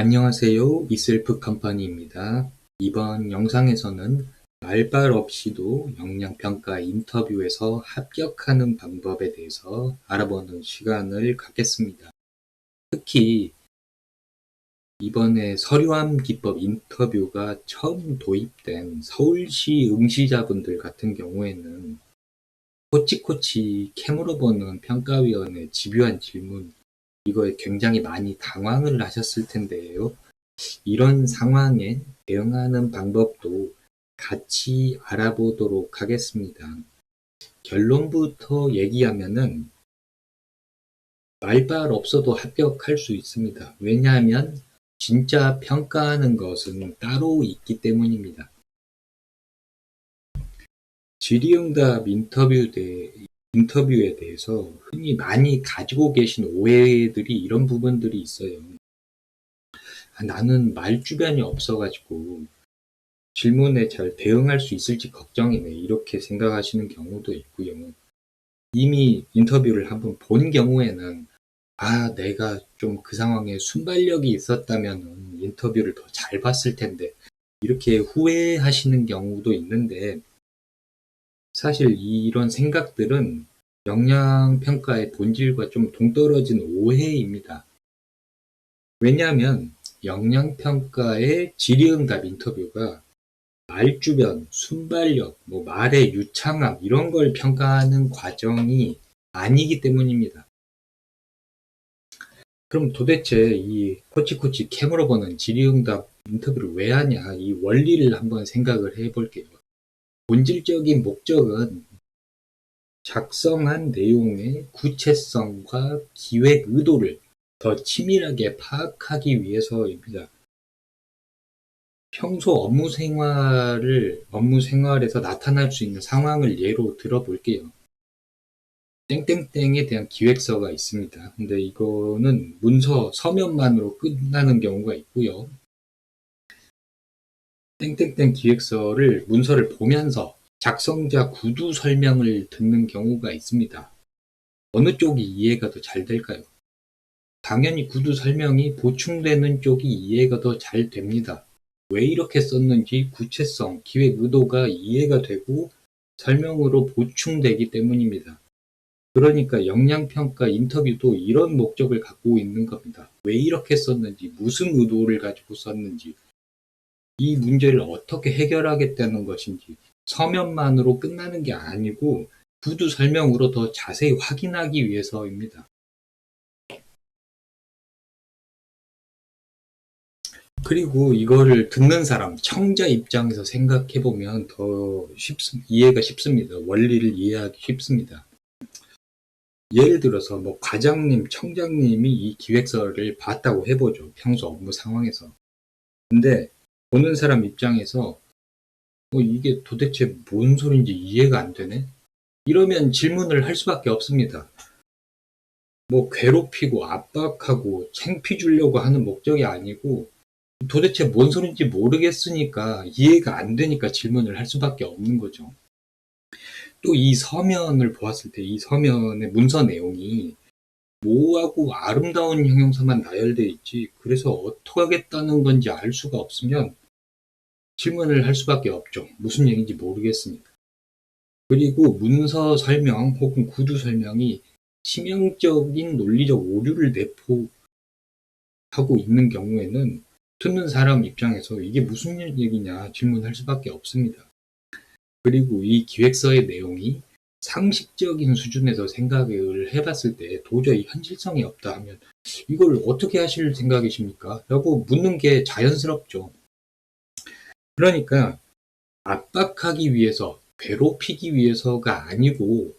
안녕하세요. 이셀프 컴퍼니입니다. 이번 영상에서는 말발 없이도 역량평가 인터뷰에서 합격하는 방법에 대해서 알아보는 시간을 갖겠습니다. 특히 이번에 서류함 기법 인터뷰가 처음 도입된 서울시 응시자분들 같은 경우에는 코치코치 캐물어 보는 평가위원의 집요한 질문 이거에 굉장히 많이 당황을 하셨을 텐데요. 이런 상황에 대응하는 방법도 같이 알아보도록 하겠습니다. 결론부터 얘기하면은 말발 없어도 합격할 수 있습니다. 왜냐하면 진짜 평가하는 것은 따로 있기 때문입니다. 질의응답 인터뷰 대, 인터뷰에 대해서 흔히 많이 가지고 계신 오해들이 이런 부분들이 있어요. 아, 나는 말 주변이 없어가지고 질문에 잘 대응할 수 있을지 걱정이네. 이렇게 생각하시는 경우도 있고요. 이미 인터뷰를 한번 본 경우에는 아, 내가 좀 그 상황에 순발력이 있었다면 인터뷰를 더 잘 봤을 텐데 이렇게 후회하시는 경우도 있는데 사실 이런 생각들은 역량평가의 본질과 좀 동떨어진 오해입니다. 왜냐하면 역량평가의 질의응답 인터뷰가 말 주변, 순발력, 뭐 말의 유창함 이런 걸 평가하는 과정이 아니기 때문입니다. 그럼 도대체 이 코치코치 캠으로 보는 질의응답 인터뷰를 왜 하냐 이 원리를 한번 생각을 해볼게요. 본질적인 목적은 작성한 내용의 구체성과 기획 의도를 더 치밀하게 파악하기 위해서입니다. 평소 업무 생활을, 업무 생활에서 나타날 수 있는 상황을 예로 들어볼게요. 땡땡땡에 대한 기획서가 있습니다. 근데 이거는 문서 서면만으로 끝나는 경우가 있고요. 땡땡땡 기획서를 문서를 보면서 작성자 구두 설명을 듣는 경우가 있습니다. 어느 쪽이 이해가 더 잘 될까요? 당연히 구두 설명이 보충되는 쪽이 이해가 더 잘 됩니다. 왜 이렇게 썼는지 구체성, 기획 의도가 이해가 되고 설명으로 보충되기 때문입니다. 그러니까 역량평가 인터뷰도 이런 목적을 갖고 있는 겁니다. 왜 이렇게 썼는지, 무슨 의도를 가지고 썼는지, 이 문제를 어떻게 해결하겠다는 것인지 서면만으로 끝나는 게 아니고 구두 설명으로 더 자세히 확인하기 위해서입니다. 그리고 이거를 듣는 사람, 청자 입장에서 생각해 보면 더 쉽, 이해가 쉽습니다. 원리를 이해하기 쉽습니다. 예를 들어서 뭐 과장님, 청장님이 이 기획서를 봤다고 해보죠. 평소 업무 상황에서. 근데 보는 사람 입장에서 어, 이게 도대체 뭔 소린지 이해가 안 되네? 이러면 질문을 할 수밖에 없습니다. 뭐 괴롭히고 압박하고 챙피 주려고 하는 목적이 아니고 도대체 뭔 소린지 모르겠으니까 이해가 안 되니까 질문을 할 수밖에 없는 거죠. 또 이 서면을 보았을 때 이 서면의 문서 내용이 모호하고 아름다운 형용사만 나열되어 있지 그래서 어떻게 하겠다는 건지 알 수가 없으면 질문을 할 수밖에 없죠. 무슨 얘기인지 모르겠습니다. 그리고 문서 설명 혹은 구두 설명이 치명적인 논리적 오류를 내포하고 있는 경우에는 듣는 사람 입장에서 이게 무슨 얘기냐 질문할 수밖에 없습니다. 그리고 이 기획서의 내용이 상식적인 수준에서 생각을 해봤을 때 도저히 현실성이 없다 하면 이걸 어떻게 하실 생각이십니까? 라고 묻는 게 자연스럽죠. 그러니까 압박하기 위해서, 괴롭히기 위해서가 아니고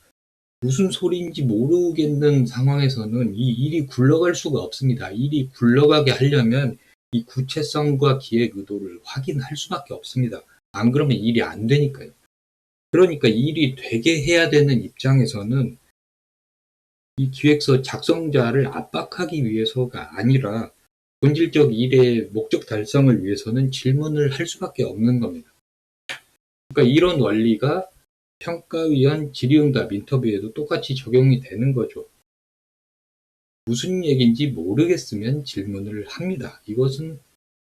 무슨 소리인지 모르겠는 상황에서는 이 일이 굴러갈 수가 없습니다. 일이 굴러가게 하려면 이 구체성과 기획 의도를 확인할 수밖에 없습니다. 안 그러면 일이 안 되니까요. 그러니까 일이 되게 해야 되는 입장에서는 이 기획서 작성자를 압박하기 위해서가 아니라 본질적 일의 목적 달성을 위해서는 질문을 할 수밖에 없는 겁니다. 그러니까 이런 원리가 평가위원 질의응답 인터뷰에도 똑같이 적용이 되는 거죠. 무슨 얘기인지 모르겠으면 질문을 합니다. 이것은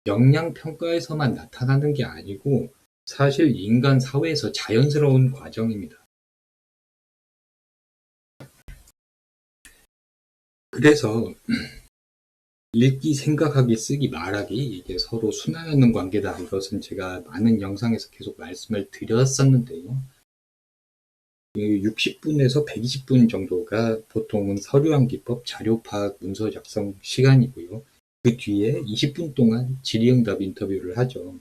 역량 평가에서만 나타나는 게 아니고 사실 인간 사회에서 자연스러운 과정입니다. 그래서 읽기, 생각하기, 쓰기, 말하기 이게 서로 순환하는 관계다. 이것은 제가 많은 영상에서 계속 말씀을 드렸었는데요. 60분에서 120분 정도가 보통은 서류한 기법, 자료 파악, 문서 작성 시간이고요. 그 뒤에 20분 동안 질의응답 인터뷰를 하죠.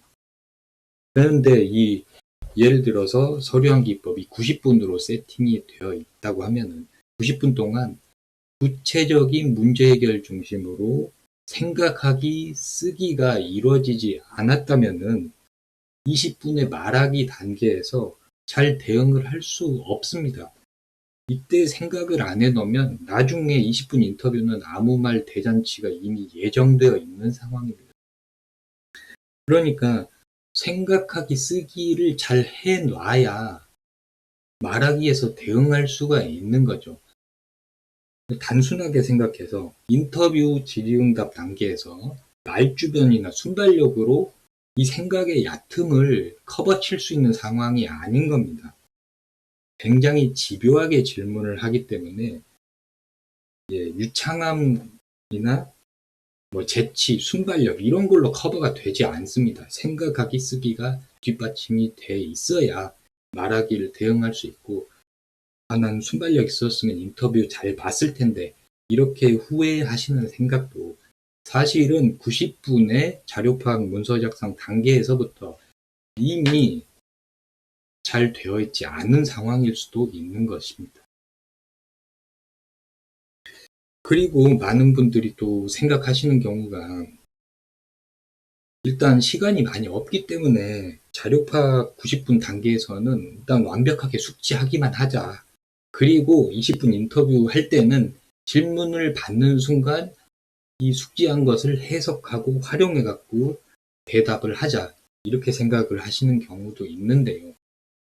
그런데 이 예를 들어서 서류한 기법이 90분으로 세팅이 되어 있다고 하면은 90분 동안 구체적인 문제 해결 중심으로 생각하기, 쓰기가 이루어지지 않았다면은 20분의 말하기 단계에서 잘 대응을 할 수 없습니다. 이때 생각을 안 해놓으면 나중에 20분 인터뷰는 아무 말 대잔치가 이미 예정되어 있는 상황입니다. 그러니까 생각하기, 쓰기를 잘 해놔야 말하기에서 대응할 수가 있는 거죠. 단순하게 생각해서 인터뷰 질의응답 단계에서 말주변이나 순발력으로 이 생각의 얕음을 커버칠 수 있는 상황이 아닌 겁니다. 굉장히 집요하게 질문을 하기 때문에 예, 유창함이나 뭐 재치, 순발력 이런 걸로 커버가 되지 않습니다. 생각하기 쓰기가 뒷받침이 돼 있어야 말하기를 대응할 수 있고 아, 난 순발력 있었으면 인터뷰 잘 봤을 텐데 이렇게 후회하시는 생각도 사실은 90분의 자료 파악 문서 작성 단계에서부터 이미 잘 되어 있지 않은 상황일 수도 있는 것입니다. 그리고 많은 분들이 또 생각하시는 경우가 일단 시간이 많이 없기 때문에 자료 파악 90분 단계에서는 일단 완벽하게 숙지하기만 하자. 그리고 20분 인터뷰 할 때는 질문을 받는 순간 이 숙지한 것을 해석하고 활용해 갖고 대답을 하자 이렇게 생각을 하시는 경우도 있는데요.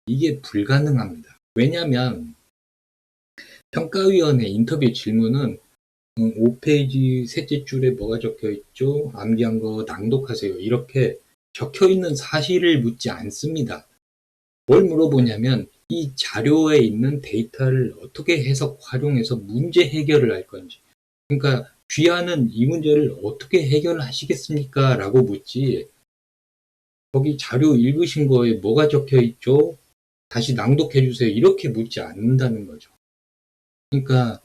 이게 불가능합니다. 왜냐하면 평가위원회 인터뷰 질문은 5페이지 음, 셋째 줄에 뭐가 적혀 있죠? 암기한 거 낭독하세요. 이렇게 적혀 있는 사실을 묻지 않습니다. 뭘 물어보냐면 이 자료에 있는 데이터를 어떻게 해석 활용해서 문제 해결을 할 건지. 그러니까 귀하는 이 문제를 어떻게 해결하시겠습니까? 라고 묻지. 거기 자료 읽으신 거에 뭐가 적혀 있죠? 다시 낭독해 주세요. 이렇게 묻지 않는다는 거죠. 그러니까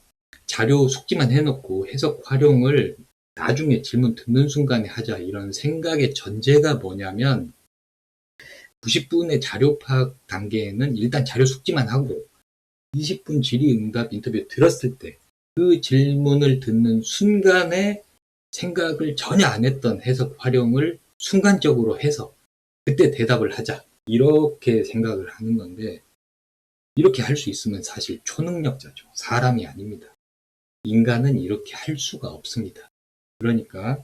자료 숙지만 해놓고 해석 활용을 나중에 질문 듣는 순간에 하자 이런 생각의 전제가 뭐냐면 90분의 자료 파악 단계에는 일단 자료 숙지만 하고 20분 질의응답 인터뷰 들었을 때 그 질문을 듣는 순간에 생각을 전혀 안 했던 해석 활용을 순간적으로 해서 그때 대답을 하자 이렇게 생각을 하는 건데 이렇게 할 수 있으면 사실 초능력자죠. 사람이 아닙니다. 인간은 이렇게 할 수가 없습니다. 그러니까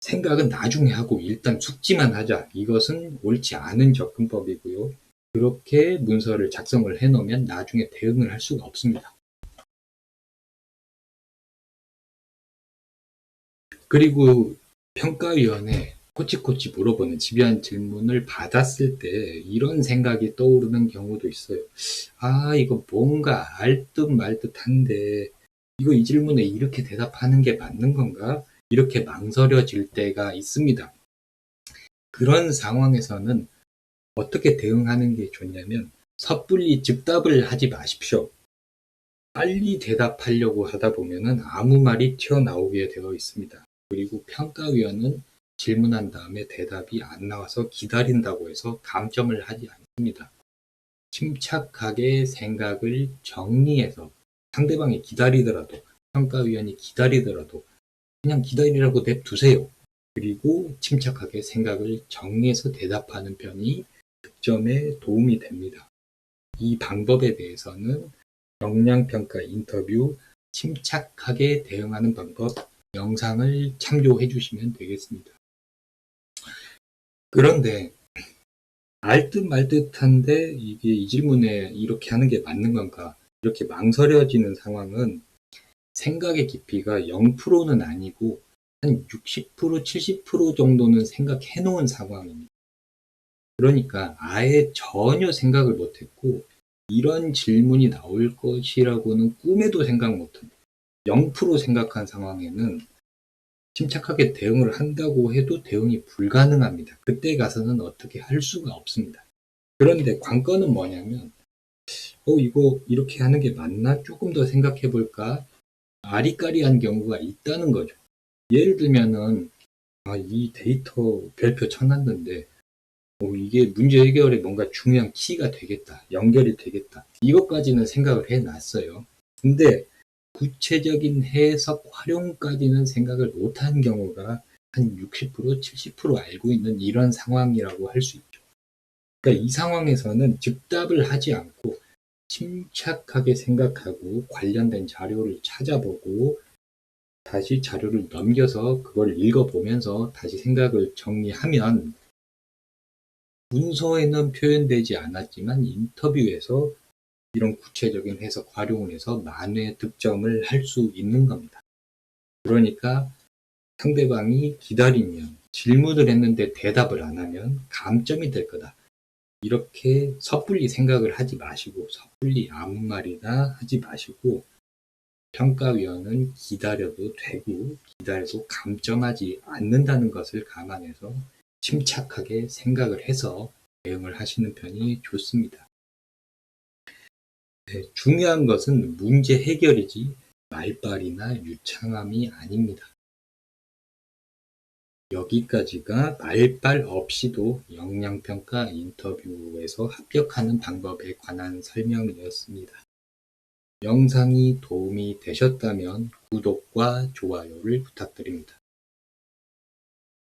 생각은 나중에 하고 일단 숙지만 하자. 이것은 옳지 않은 접근법이고요. 그렇게 문서를 작성을 해 놓으면 나중에 대응을 할 수가 없습니다. 그리고 평가위원회 코치코치 물어보는 집요한 질문을 받았을 때 이런 생각이 떠오르는 경우도 있어요. 아, 이거 뭔가 알듯 말 듯한데 이거 이 질문에 이렇게 대답하는 게 맞는 건가? 이렇게 망설여질 때가 있습니다. 그런 상황에서는 어떻게 대응하는 게 좋냐면 섣불리 즉답을 하지 마십시오. 빨리 대답하려고 하다 보면 아무 말이 튀어나오게 되어 있습니다. 그리고 평가위원은 질문한 다음에 대답이 안 나와서 기다린다고 해서 감점을 하지 않습니다. 침착하게 생각을 정리해서 상대방이 기다리더라도 평가위원이 기다리더라도 그냥 기다리라고 냅두세요. 그리고 침착하게 생각을 정리해서 대답하는 편이 득점에 도움이 됩니다. 이 방법에 대해서는 역량평가 인터뷰 침착하게 대응하는 방법 영상을 참조해 주시면 되겠습니다. 그런데 알듯 말듯한데 이게 이 질문에 이렇게 하는 게 맞는 건가 이렇게 망설여지는 상황은 생각의 깊이가 0%는 아니고 한 60%, 70% 정도는 생각해 놓은 상황입니다. 그러니까 아예 전혀 생각을 못 했고 이런 질문이 나올 것이라고는 꿈에도 생각 못 합니다. 0% 생각한 상황에는 침착하게 대응을 한다고 해도 대응이 불가능합니다. 그때 가서는 어떻게 할 수가 없습니다. 그런데 관건은 뭐냐면, 어, 이거 이렇게 하는 게 맞나? 조금 더 생각해 볼까? 아리까리한 경우가 있다는 거죠. 예를 들면은, 아, 이 데이터 별표 쳐놨는데, 어, 이게 문제 해결에 뭔가 중요한 키가 되겠다. 연결이 되겠다. 이것까지는 생각을 해 놨어요. 근데 구체적인 해석 활용까지는 생각을 못한 경우가 한 60%, 70% 알고 있는 이런 상황이라고 할 수 있죠. 그러니까 이 상황에서는 즉답을 하지 않고 침착하게 생각하고 관련된 자료를 찾아보고 다시 자료를 넘겨서 그걸 읽어보면서 다시 생각을 정리하면 문서에는 표현되지 않았지만 인터뷰에서 이런 구체적인 해석 활용을 해서 만회 득점을 할 수 있는 겁니다. 그러니까 상대방이 기다리면 질문을 했는데 대답을 안 하면 감점이 될 거다. 이렇게 섣불리 생각을 하지 마시고 섣불리 아무 말이나 하지 마시고 평가위원은 기다려도 되고 기다려도 감점하지 않는다는 것을 감안해서 침착하게 생각을 해서 대응을 하시는 편이 좋습니다. 네, 중요한 것은 문제 해결이지 말빨이나 유창함이 아닙니다. 여기까지가 말빨 없이도 역량평가 인터뷰에서 합격하는 방법에 관한 설명이었습니다. 영상이 도움이 되셨다면 구독과 좋아요를 부탁드립니다.